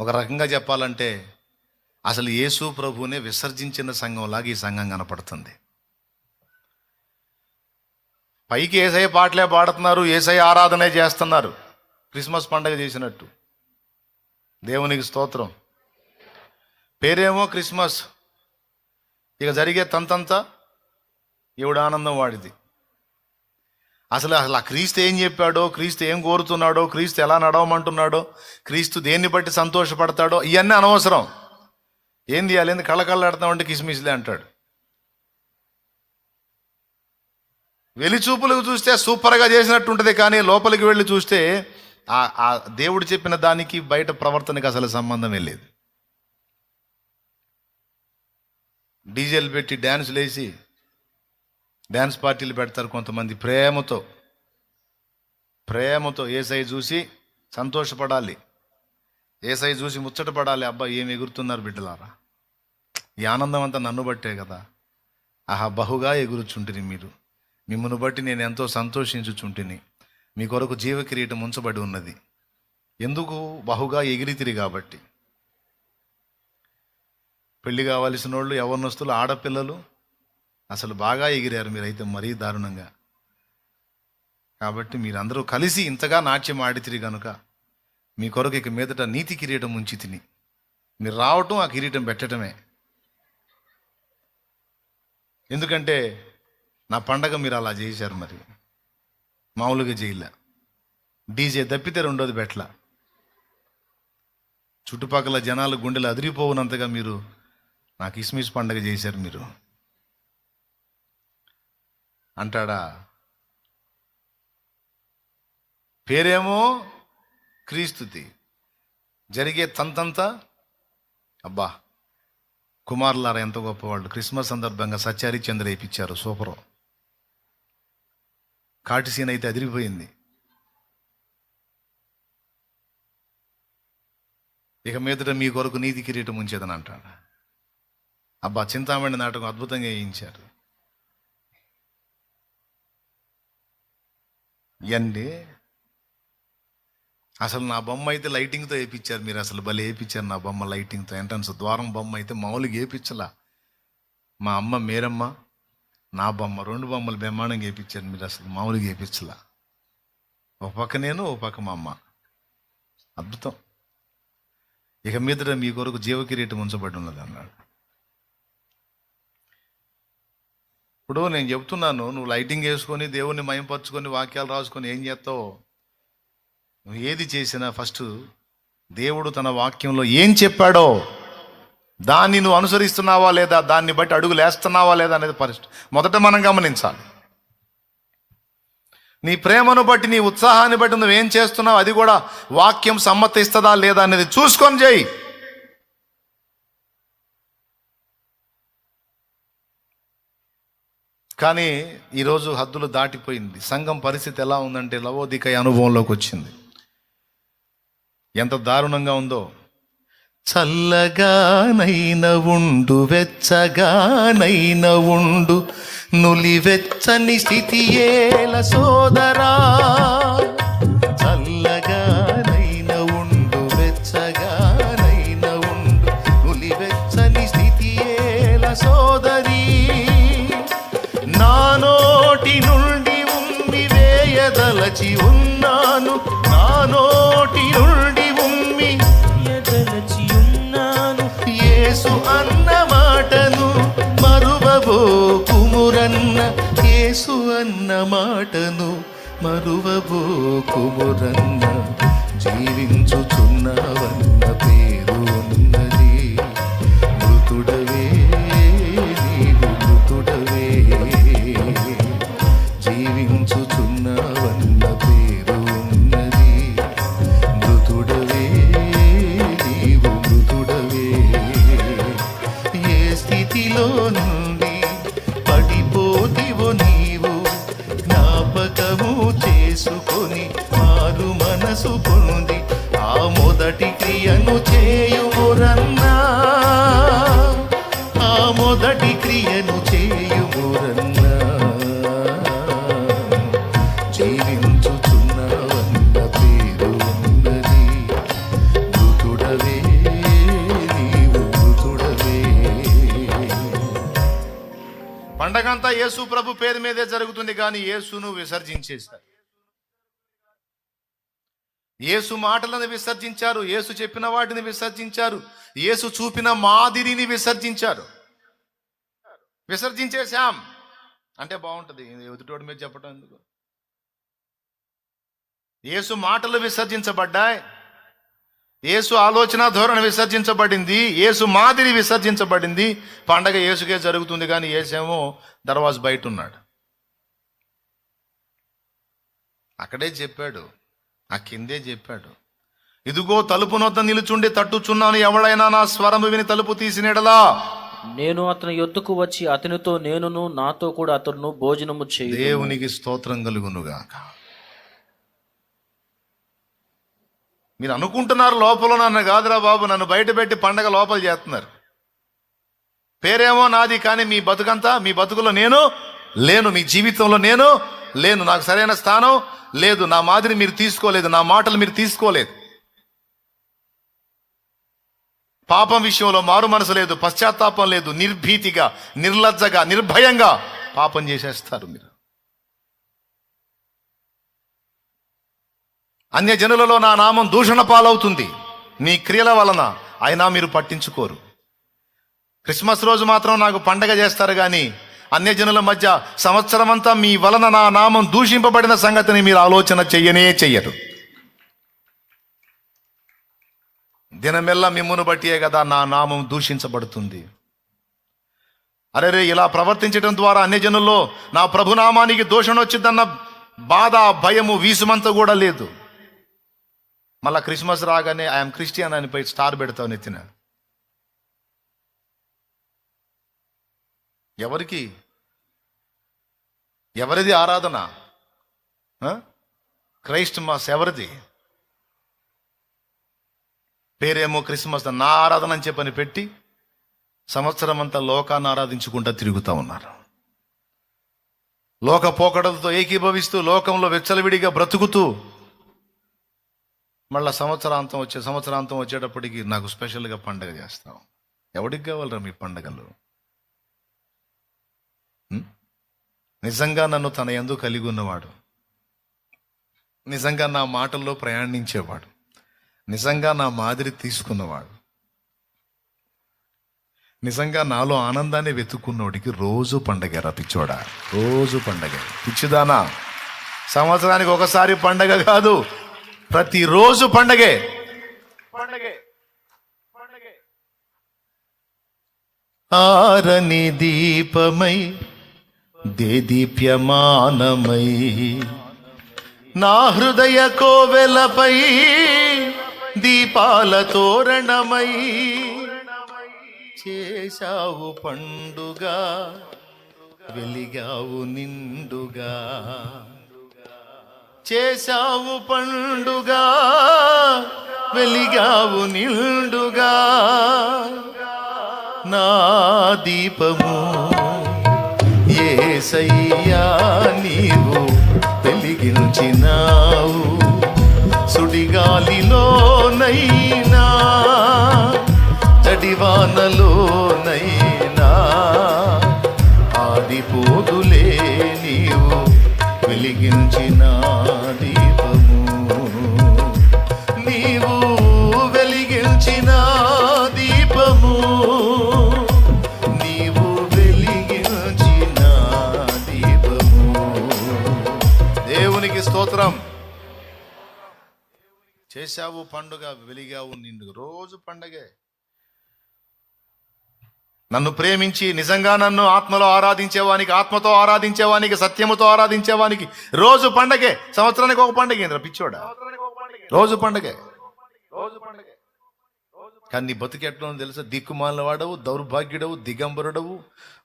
ఒక రకంగా చెప్పాలంటే అసలు యేసు ప్రభువునే విసర్జించిన సంఘంలాగా ఈ సంఘం కనపడుతుంది. పైకి ఏసై పాటలే పాడుతున్నారు ఏసై ఆరాధనే చేస్తున్నారు. క్రిస్మస్ పండగ చేసినట్టు. దేవునికి స్తోత్రం. పేరేమో క్రిస్మస్. ఇక జరిగే తంతంతా ఈవిడ ఆనందం వాడిది. అసలు అసలు ఆ క్రీస్తు ఏం చెప్పాడో క్రీస్తు ఏం కోరుతున్నాడో క్రీస్తు ఎలా నడవమంటున్నాడో క్రీస్తు దేన్ని బట్టి సంతోషపడతాడో ఇవన్నీ అనవసరం. ఏం తీయాలి ఏంది? కళ్ళకళ్ళాడుతామంటే కిస్మిస్లే అంటాడు. వెలిచూపులకు చూస్తే సూపర్గా చేసినట్టు ఉంటుంది కానీ లోపలికి వెళ్ళి చూస్తే ఆ దేవుడు చెప్పిన దానికి బయట ప్రవర్తనకి అసలు సంబంధం లేదు. డీజేలు పెట్టి డ్యాన్సులు వేసి డ్యాన్స్ పార్టీలు పెడతారు కొంతమంది ప్రేమతో. ప్రేమతో ఏసై చూసి సంతోషపడాలి. ఏసై చూసి ముచ్చటపడాలి అబ్బా ఏం ఎగురుతున్నారు బిడ్డలారా? ఈ ఆనందం అంతా నన్ను బట్టే కదా. ఆహా బహుగా ఎగురుచుంటిని మీరు. మిమ్మల్ని బట్టి నేను ఎంతో సంతోషించుచుంటిని. మీ కొరకు జీవ కిరీటం ఉంచబడి ఉన్నది. ఎందుకు? బహుగా ఎగిరితిరి కాబట్టి. పెళ్ళి కావలసిన వాళ్ళు యవనస్తులు ఆడపిల్లలు అసలు బాగా ఎగిరారు మీరైతే మరీ దారుణంగా. కాబట్టి మీరందరూ కలిసి ఇంతగా నాట్యం ఆడితిరి కనుక మీ కొరకు ఇక మీదట నీతి కిరీటం ఉంచి తిని. మీరు రావటం ఆ కిరీటం పెట్టడమే ఎందుకంటే నా పండగ మీరు అలా చేశారు మరి. మామూలుగా చేయలే. డీజే తప్పితే రెండోది బెట్ల చుట్టుపక్కల జనాలు గుండెలు అదిరిపోవునంతగా మీరు నాకు కిస్మిస్ పండగ చేశారు మీరు. అంటాడా? పేరేమో క్రీస్తుతి. జరిగే తంతంతా? అబ్బా కుమారులారా ఎంత గొప్పవాళ్ళు. క్రిస్మస్ సందర్భంగా సత్యారి చంద్ర వేయించారు సూపరు. కాటి సీన్ అయితే అదిరిపోయింది. ఇక మీదట మీ కొరకు నీతి కిరీటం ఉంచేదని అంటాడు. అబ్బా చింతామణి నాటకం అద్భుతంగా వేయించారు. ఇవన్నీ అసలు నా బొమ్మ అయితే లైటింగ్తో వేయించారు మీరు అసలు భలే వేయించారు నా బొమ్మ లైటింగ్తో. ఎంట్రన్స్ ద్వారం బొమ్మ అయితే మామూలుగా వేయించలా మా అమ్మ మీరమ్మ నా బొమ్మ రెండు బొమ్మలు బ్రహ్మాండంగా వేయించారు మీరు అసలు మామూలుగా వేయించలా ఒక పక్క నేను ఒక పక్క మా అమ్మ. అద్భుతం. ఇక మీదట మీ కొరకు జీవకిరీటం ఉంచబడి ఉన్నది అన్నాడు. ఇప్పుడు నేను చెప్తున్నాను నువ్వు లైటింగ్ వేసుకొని దేవుణ్ణి మయంపరుచుకొని వాక్యాలు రాసుకొని ఏం చేస్తావు? నువ్వు ఏది చేసినా ఫస్ట్ దేవుడు తన వాక్యంలో ఏం చెప్పాడో దాన్ని నువ్వు అనుసరిస్తున్నావా లేదా దాన్ని బట్టి అడుగులు వేస్తున్నావా లేదా అనేది పరిస్థితి మొదట మనం గమనించాలి. నీ ప్రేమను బట్టి నీ ఉత్సాహాన్ని బట్టి నువ్వేం చేస్తున్నావు? అది కూడా వాక్యం సమ్మతిస్తుందా లేదా అనేది చూసుకొని చేయి. కానీ ఈరోజు హద్దులు దాటిపోయింది. సంఘం పరిస్థితి ఎలా ఉందంటే లవోదికయ అనుభవంలోకి వచ్చింది. ఎంత దారుణంగా ఉందో. చల్లగానైన ఉండు వెచ్చగానైన ఉండు నులివెచ్చని స్థితి ఏల సోదరా. నోటి నుండి ఉమ్మి ఎదలచి ఉన్నాను యేసు అన్న మాటను మరువబో కుమురన్న యేసు అన్న మాటను మరువబో కుమురన్న జీవించుచున్నవన్న పండగంతా యేసు ప్రభు పేరు మీదే జరుగుతుంది కానీ యేసును విసర్జించేశారు. యేసు మాటలను విసర్జించారు యేసు చెప్పిన వాటిని విసర్జించారు యేసు చూపిన మాదిరిని విసర్జించారు. విసర్జించేశాం. అంటే బాగుంటుంది ఎదుటోడి మీద చెప్పడం ఎందుకు? యేసు మాటలు విసర్జించబడ్డాయి. యేసు ఆలోచన ధోరణి విసర్జించబడింది. యేసు మాదిరి విసర్జించబడింది. పండగ యేసుకే జరుగుతుంది కానీ యేసేమో దర్వాజ బయట ఉన్నాడు అక్కడే చెప్పాడు. ఆ కిందే చెప్పాడు. ఇదిగో తలుపు నొద్ద నిలుచుండి తట్టుచున్నాను. ఎవడైనా నా స్వరము విని తలుపు తీసినెడలా నేను అతని యొద్దకు వచ్చి అతనితో నేనును నాతో కూడా అతను భోజనము చేయు దేవునికి స్తోత్రం కలుగునుగాక. మీరు అనుకుంటున్నారు లోపల నన్ను కాదురా బాబు నన్ను బయట పెట్టి పండగ లోపల చేస్తున్నారు. పేరేమో నాది కానీ మీ బతుకంతా మీ బతుకులో నేను లేను మీ జీవితంలో నేను లేను నాకు సరైన స్థానం లేదు నా మాదిరి మీరు తీసుకోలేదు నా మాటలు మీరు తీసుకోలేదు. పాపం విషయంలో మారు మనసు లేదు పశ్చాత్తాపం లేదు నిర్భీతిగా నిర్లజ్జగా నిర్భయంగా పాపం చేసేస్తారు మీరు. అన్యజనులలో నా నామం దూషణ పాలవుతుంది. మీ క్రియల వలన అయినా మీరు పట్టించుకోరు. క్రిస్మస్ రోజు మాత్రం నాకు పండగ చేస్తారు కానీ అన్యజనుల మధ్య సంవత్సరమంతా మీ వలన నా నామం దూషింపబడిన సంగతిని మీరు ఆలోచన చెయ్యనే చెయ్యరు. దినమెల్లా మిమ్మును బట్టియే కదా నా నామం దూషించబడుతుంది. అరే రే ఇలా ప్రవర్తించడం ద్వారా అన్యజనుల్లో నా ప్రభునామానికి దోషణ వచ్చిందన్న బాధ భయము వీసుమంత కూడా లేదు. మళ్ళా క్రిస్మస్ రాగానే ఐఎమ్ క్రిస్టియన్ అని పోయి స్టార్ పెడతావు నెత్తిన. ఎవరికి? ఎవరిది ఆరాధన? క్రైస్ట్ మాస్ ఎవరిది? పేరేమో క్రిస్మస్ నా ఆరాధన అని చెప్పని పెట్టి సంవత్సరం అంతా లోకాన్ని ఆరాధించుకుంటా తిరుగుతూ ఉన్నారు. లోక పోకడలతో ఏకీభవిస్తూ లోకంలో వెచ్చలవిడిగా బ్రతుకుతూ మళ్ళా సంవత్సరాంతం వచ్చే సంవత్సరాంతం వచ్చేటప్పటికి నాకు స్పెషల్గా పండగ చేస్తాం ఎవడికి కావాలరా మీ పండగలు? నిజంగా నన్ను తన ఎందు కలిగి ఉన్నవాడు. నిజంగా నా మాటల్లో ప్రయాణించేవాడు. నిజంగా నా మాదిరి తీసుకున్నవాడు. నిజంగా నాలో ఆనందాన్ని వెతుక్కున్నోడికి రోజు పండగ రా పిచ్చోడా? రోజు పండగ. పిచ్చిదానా? సంవత్సరానికి ఒకసారి పండగ కాదు ప్రతిరోజు పండగే. పండగే. పండగే. ఆరని దీపమై దేదీప్యమానమై నా హృదయ కోవెలపై దీపాల తోరణమై చేశావు పండుగ వెలిగావు నిండుగా. చేశావు పండుగా వెలిగావు నిండుగా. నా దీపము ఏసయ్యా నీవు వెలిగించినావు. సుడిగాలిలోనైనా జడివానలోనైనా ఆదిపోదులే నీవు వెలిగించినా చేశావు పండుగ వెలిగావు నిండు. రోజు పండగే. నన్ను ప్రేమించి నిజంగా నన్ను ఆత్మలో ఆరాధించేవానికి ఆత్మతో ఆరాధించేవానికి సత్యముతో ఆరాధించేవానికి రోజు పండగే. సంవత్సరానికి ఒక పండగ ఏంద్ర పిచ్చోడా? రోజు పండగే. రోజు పండగే కానీ నీ బతికెట్లో తెలుసా? దిక్కుమాలిన వాడవు దౌర్భాగ్యుడవు దిగంబరుడవు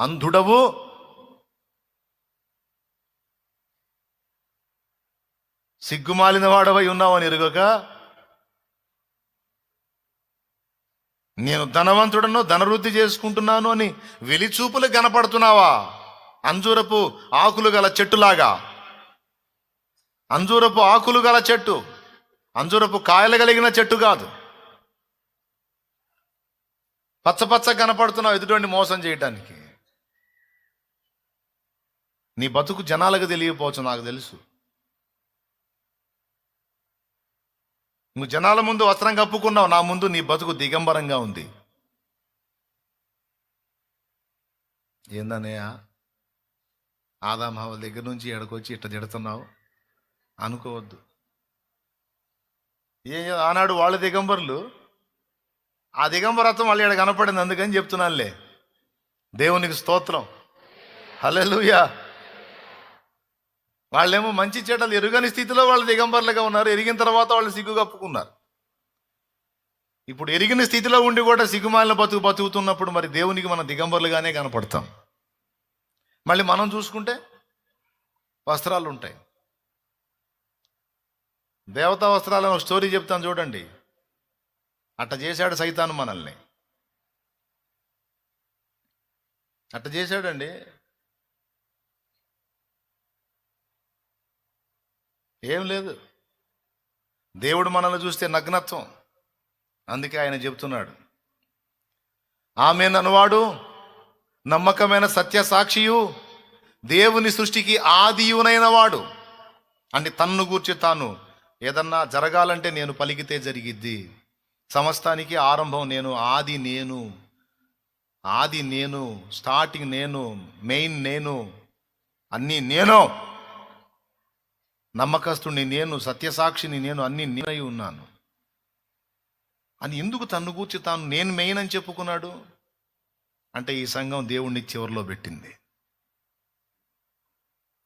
అంధుడవు. సిగ్గుమాలిన వాడవై ఉన్నావని ఎరుగక నేను ధనవంతుడను ధనవృద్ధి చేసుకుంటున్నాను అని వెలిచూపులు కనపడుతున్నావా? అంజూరపు ఆకులు గల చెట్టులాగా. అంజూరపు ఆకులు గల చెట్టు అంజూరపు కాయలు కలిగిన చెట్టు కాదు. పచ్చ పచ్చ కనపడుతున్నావు ఎదుటి మోసం చేయటానికి. నీ బతుకు జనాలకు తెలియకపోవచ్చు నాకు తెలుసు. నువ్వు జనాల ముందు వస్త్రం కప్పుకున్నావు నా ముందు నీ బతుకు దిగంబరంగా ఉంది. ఏందన్నయ్య? ఆదామావల దగ్గర నుంచి ఎడకొచ్చి ఇట్ట తిడుతున్నావు? అనుకోవద్దు. ఏ ఆనాడు వాళ్ళ దిగంబరులు ఆ దిగంబరత్వం మళ్ళీ ఇక్కడ కనపడింది అందుకని చెప్తున్నానులే. దేవునికి స్తోత్రం. హల్లెలూయా. వాళ్ళేమో మంచి చెడ్డలు ఎరుగని స్థితిలో వాళ్ళు దిగంబర్లుగా ఉన్నారు. ఎరిగిన తర్వాత వాళ్ళు సిగ్గు కప్పుకున్నారు. ఇప్పుడు ఎరిగిన స్థితిలో ఉండి కూడా సిగ్గుమాలిన బతుకు బతుకుతున్నప్పుడు మరి దేవునికి మనం దిగంబర్లుగానే కనపడతాం. మళ్ళీ మనం చూసుకుంటే వస్త్రాలు ఉంటాయి. దేవతా వస్త్రాలను ఒక స్టోరీ చెప్తాను చూడండి. అట్ట చేశాడు సైతాను మనల్ని. అట్ట చేశాడండి. ఏం లేదు. దేవుడు మనల్ని చూస్తే నగ్నత్వం. అందుకే ఆయన చెప్తున్నాడు ఆమె నన్నవాడు నమ్మకమైన సత్య సాక్షియు దేవుని సృష్టికి ఆదియునైన వాడు. అంటే తన్ను గూర్చి తాను. ఏదన్నా జరగాలంటే నేను పలికితే జరిగిద్ది. సమస్తానికి ఆరంభం నేను ఆది నేను. ఆది నేను స్టార్టింగ్ నేను మెయిన్ నేను. అన్నీ నేను. నమ్మకస్తుని నేను సత్యసాక్షిని నేను అన్ని నేనై ఉన్నాను. అని ఎందుకు తన్ను గూర్చి తాను నేను మెయిన్ అని చెప్పుకున్నాడు? అంటే ఈ సంఘం దేవుణ్ణి చివరిలో పెట్టింది.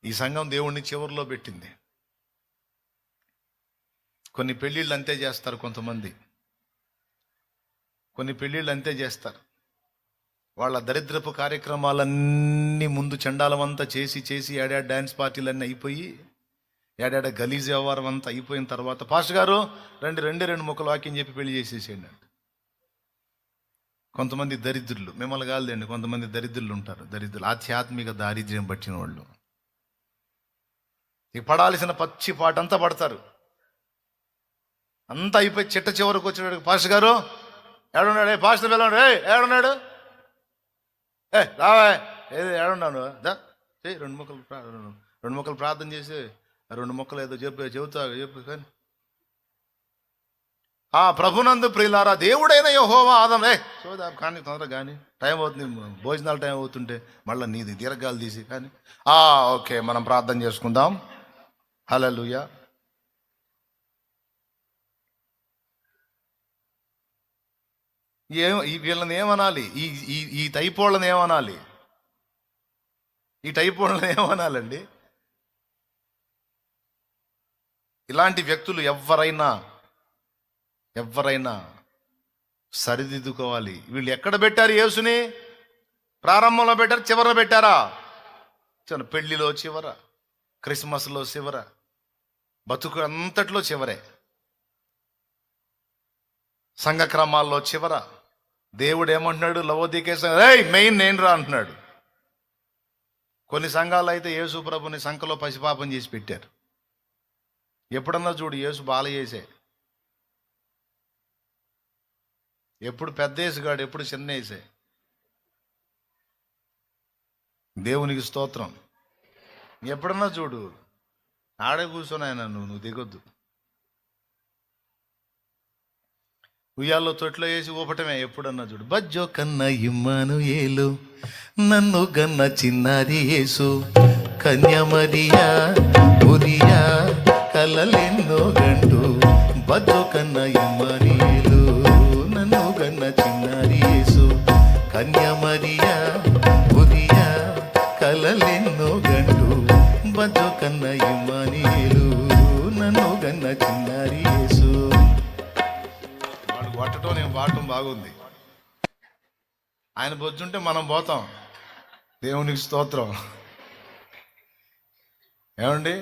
ఈ సంఘం దేవుణ్ణి చివరిలో పెట్టింది. కొన్ని పెళ్ళిళ్ళు అంతే చేస్తారు కొంతమంది. కొన్ని పెళ్ళిళ్ళు అంతే చేస్తారు. వాళ్ళ దరిద్రపు కార్యక్రమాలన్నీ ముందు చండాలమంతా చేసి చేసి ఏడాది డ్యాన్స్ పార్టీలన్నీ అయిపోయి ఏడాడ గలీజ్ వ్యవహారం అంతా అయిపోయిన తర్వాత పాస్టర్ గారు రెండు రెండే రెండు ముక్కలు వాక్యం చెప్పి పెళ్ళి చేసేసేయండి అంట. కొంతమంది దరిద్రులు మిమ్మల్ని కాదులేండి కొంతమంది దరిద్రులు ఉంటారు. దరిద్రులు ఆధ్యాత్మిక దారిద్ర్యం పట్టిన వాళ్ళు. ఇక పడాల్సిన పచ్చి పాట అంతా పడతారు. అంతా అయిపోయి చిట్ట చివరికి వచ్చినాడు పాస్టర్ గారు ఏడున్నాడు? ఏ పాస్టర్ వెళ్ళాడు ఏ ఏడున్నాడు? ఏ రావా ఏది ఏడున్నాను దా రెండు ముక్కలు రెండు ముక్కలు ప్రార్థన చేసి రెండు ముక్కలు ఏదో చెప్పే చెబుతా చెప్పు కానీ. ఆ ప్రభునందు ప్రియులారా దేవుడైన యహోవా ఆదం. ఏ చూదా కానీ తొందరగా కానీ. టైం అవుతుంది భోజనాలు టైం అవుతుంటే మళ్ళీ నీది దీర్ఘాలు తీసి కానీ. ఆ ఓకే మనం ప్రార్థన చేసుకుందాం. హల్లెలూయా. ఏం ఈ వీళ్ళని ఏమనాలి? ఈ ఈ ఈ టైపోళ్ళని ఏమనాలి? ఈ టైపోళ్ళని వాళ్ళని ఏమనాలండి? ఇలాంటి వ్యక్తులు ఎవరైనా ఎవరైనా సరిదిద్దుకోవాలి. వీళ్ళు ఎక్కడ పెట్టారు యేసుని? ప్రారంభంలో పెట్టారు? చివర పెట్టారా? చిన్న పెళ్ళిలో చివర క్రిస్మస్లో చివర బతుకు అంతట్లో చివరే. సంఘక్రమాల్లో చివర. దేవుడు ఏమంటున్నాడు లవోదికేశ ఏయ్ మెయిన్ నేను రా అంటున్నాడు. కొన్ని సంఘాలు అయితే యేసు ప్రభుని సంఖలో పసిపాపం చేసి పెట్టారు. ఎప్పుడన్నా చూడు యేసు బాల చేసే. ఎప్పుడు పెద్ద వేసుగాడు ఎప్పుడు చిన్న వేసే దేవునికి స్తోత్రం. ఎప్పుడన్నా చూడు ఆడే కూర్చొని ఆయన నువ్వు నువ్వు దిగొద్దు. ఉయ్యాల్లో తొట్లో వేసి ఊపటమే ఎప్పుడన్నా చూడు. బజ్జో కన్న ఇమ్మను ఏలు నన్ను గన్న చిన్నారి యేసు. కన్యమరియా ఉరియా కలలెన్నో గంటు బతుకన్న కన్న నన్ను గన్న చిన్నారి యేసు కన్యమరియా ఉరియా కలలెన్నో గంటు బతుకన్న కన్న నన్ను గన్న చిన్నారి యేసు వాడు కొట్టడం నేను వాడటం బాగుంది. ఆయన బొజ్జుంటే మనం పోతాం. దేవునికి స్తోత్రం. ఏమండి?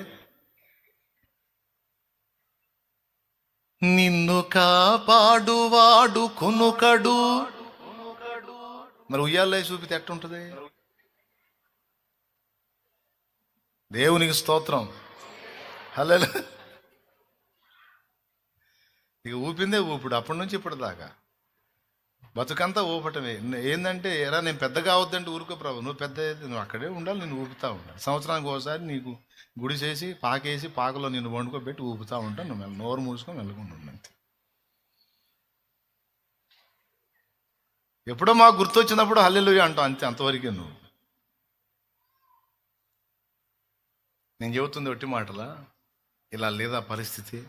నిన్ను కాపాడువాడు కొనుకడు. మరి ఉయ్యాలే చూపితే ఎట్టుంటది? దేవునికి స్తోత్రం. హలో ఇక ఊపిందే ఊపుడు. అప్పటి నుంచి ఇప్పటి దాకా బతుకంతా ఊపటమే. ఏంటంటే ఎరా నేను పెద్దగా అవద్దంటే ఊరుకో ప్రభు. నువ్వు పెద్ద అయితే నువ్వు అక్కడే ఉండాలి నేను ఊపుతా ఉండాలి సంవత్సరానికి ఒకసారి నీకు గుడి చేసి పాకేసి పాకలో నేను వండుకోబెట్టి ఊపుతా ఉంటాను. నువ్వు నోరు మూసుకొని వెళ్ళకుండా ఉండు అంతే. ఎప్పుడో మాకు గుర్తొచ్చినప్పుడు హల్లెలు అంటావు అంతే అంతవరకే నువ్వు. నేను చెబుతుంది ఒట్టి మాటలా? ఇలా లేదా పరిస్థితి?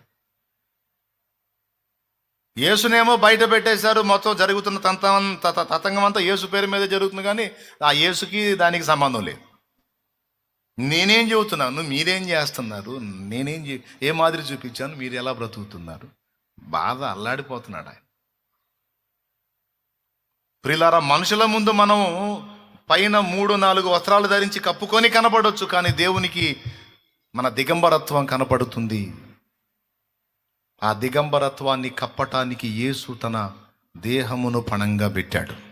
యేసునేమో బయట పెట్టేశారు. మొత్తం జరుగుతున్న తంతం తత- తతంగం అంతా యేసు పేరు మీద జరుగుతుంది కానీ ఆ యేసుకి దానికి సంబంధం లేదు. నేనేం చెబుతున్నాను? మీరేం చేస్తున్నారు? నేనేం ఏ మాదిరి చూపించాను? మీరు ఎలా బ్రతుకుతున్నారు? బాధ అల్లాడిపోతున్నాడు ఆయన. ప్రిలారా మనుషుల ముందు మనం పైన మూడు నాలుగు వస్త్రాలు ధరించి కప్పుకొని కనపడవచ్చు కానీ దేవునికి మన దిగంబరత్వం కనపడుతుంది. ఆ దిగంబరత్వాన్ని కప్పటానికి యేసు తన దేహమును పణంగా పెట్టాడు.